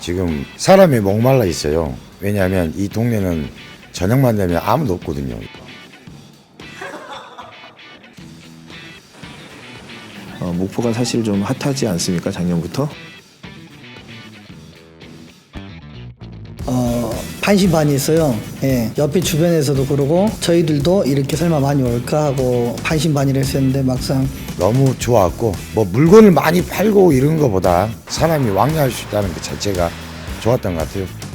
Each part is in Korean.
지금 사람이 목말라 있어요. 왜냐하면 이 동네는 저녁만 되면 아무도 없거든요. 어, 목포가 사실 좀 핫하지 않습니까 작년부터? 어, 반신반의 있어요. 예. 옆에 주변에서도 그러고 저희들도 이렇게 설마 많이 올까 하고 반신반의를 했었는데 막상 너무 좋았고 뭐 물건을 많이 팔고 이런 거보다 사람이 왕래할 수 있다는 것 자체가 좋았던 것 같아요.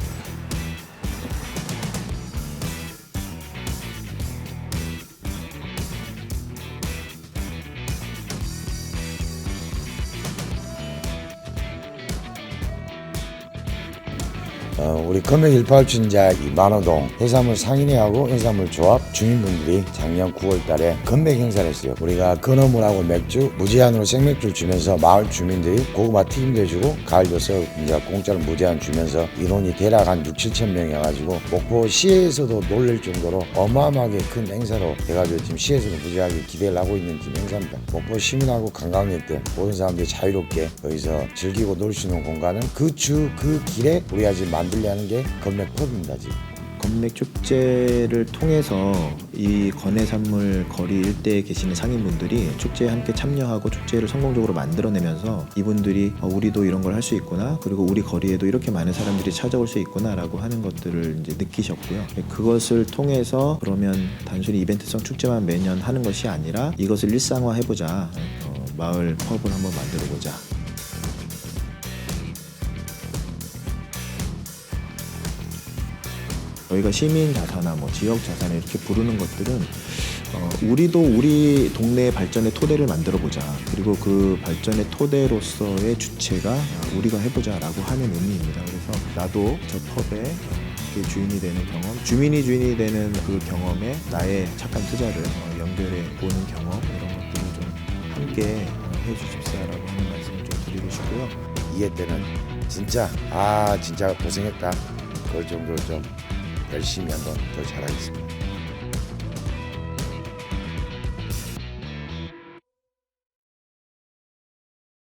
어, 우리 금액 187인자 이 만호동 해산물 상인회하고 해산물 조합 주민분들이 작년 9월 달에 건맥 행사를 했어요. 우리가 건어물하고 맥주 무제한으로 생맥주를 주면서 마을 주민들이 고구마 튀김도 해주고 가을줘서 이제 공짜로 무제한 주면서 인원이 대략 한 6, 7천 명이어가지고 목포시에서도 놀랄 정도로 어마어마하게 큰 행사로 해가지고 지금 시에서도 무지하게 기대를 하고 있는 지금 행사입니다. 목포 시민하고 관광객 때 모든 사람들이 자유롭게 여기서 즐기고 놀 수 있는 공간은 그 주그 길에 우리가 지금 만 들려는 게 건맥 펍입니다 지금. 건맥 축제를 통해서 이 건해산물 거리 일대에 계시는 상인분들이 축제에 함께 참여하고 축제를 성공적으로 만들어내면서 이분들이 어, 우리도 이런 걸 할 수 있구나 그리고 우리 거리에도 이렇게 많은 사람들이 찾아올 수 있구나라고 하는 것들을 이제 느끼셨고요. 그것을 통해서 그러면 단순히 이벤트성 축제만 매년 하는 것이 아니라 이것을 일상화해보자 어, 마을 펍을 한번 만들어보자 저희가 시민 자사나 뭐 지역 자산을 이렇게 부르는 것들은 어, 우리도 우리 동네의 발전의 토대를 만들어 보자. 그리고 그 발전의 토대로서의 주체가 우리가 해보자라고 하는 의미입니다. 그래서 나도 저 이렇게 주인이 되는 경험, 주민이 주인이 되는 그 경험에 나의 착한 투자를 어, 연결해 보는 경험 이런 것들을 좀 함께 어, 해주십사라고 하는 말씀을 좀 드리고 싶고요. 이해 때는 진짜 아 진짜 고생했다 그럴 정도로 좀 열심히 한번 더 잘하겠습니다.